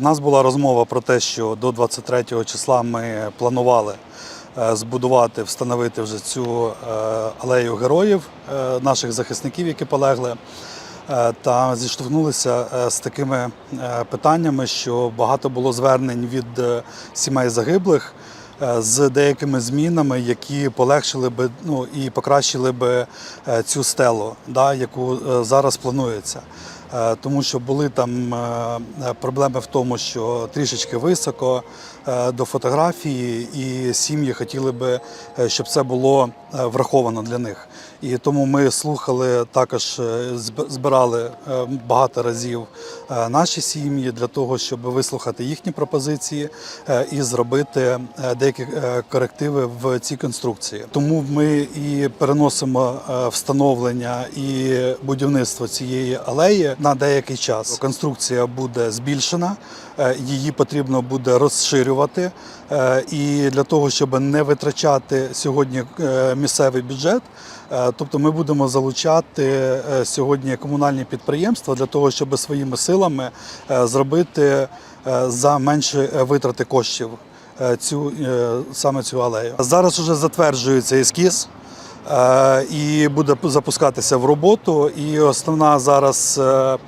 У нас була розмова про те, що до 23 числа ми планували е, збудувати, встановити вже цю е, алею героїв е, наших захисників, які полегли. Та зіштовхнулися з такими питаннями, що багато було звернень від сімей загиблих з деякими змінами, які полегшили би ну і покращили би е, цю стелу, да, яку е, зараз планується. Е, Тому що були там е, е, проблеми в тому, що трішечки високо е, до фотографії, і сім'ї хотіли би, е, щоб це було е, враховано для них. І тому ми слухали також, е, збирали е, багато разів е, наші сім'ї для того, щоб вислухати їхні пропозиції е, і зробити е, деякі е, корективи в цій конструкції. Тому ми і переносимо е, встановлення і будівництво цієї алеї на деякий час. Конструкція буде збільшена, е, її потрібно буде розширювати. І для того, щоб не витрачати сьогодні місцевий бюджет, тобто ми будемо залучати сьогодні комунальні підприємства для того, щоб своїми силами зробити за менші витрати коштів цю е, саме цю алею. Зараз вже затверджується ескіз. Е, і буде запускатися в роботу. І основна зараз е,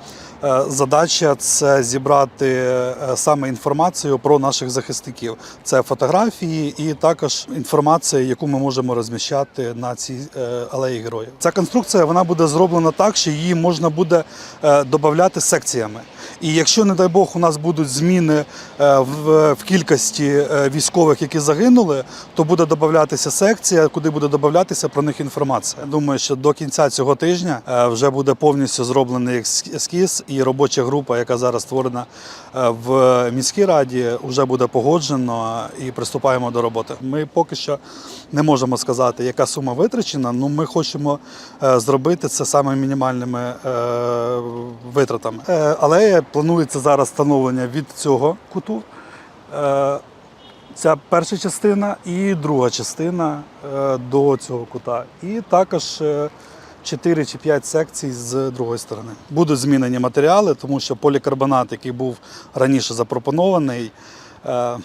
е, задача це зібрати е, саме інформацію про наших захисників. Це фотографії і також інформація, яку ми можемо розміщати на цій е, алеї героїв. Ця конструкція вона буде зроблена так, що її можна буде е, додати секціями. І якщо, не дай Бог, у нас будуть зміни е, в, кількості е, військових, які загинули, то буде додатися секція, куди буде додатися про них інформація. Думаю, що до кінця цього тижня е, вже буде повністю зроблений ескіз, і робоча група, яка зараз створена в міській раді, вже буде погоджено і приступаємо до роботи. Ми поки що не можемо сказати, яка сума витрачена. але ми хочемо зробити це саме мінімальними витратами. Е, Планується зараз встановлення від цього куту. Е, Ця перша частина і друга частина е, до цього кута. І також е, 4 чи 5 секцій з другої сторони. Будуть змінені матеріали, тому що полікарбонат, який був раніше запропонований, е,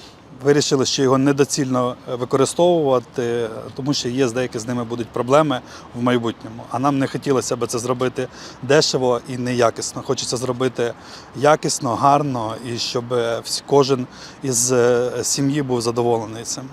вирішили, що його недоцільно використовувати, тому що є деякі з ними будуть проблеми в майбутньому. А нам не хотілося б це зробити дешево і неякісно. Хочеться зробити якісно, гарно і щоб кожен із е, сім'ї був задоволений цим.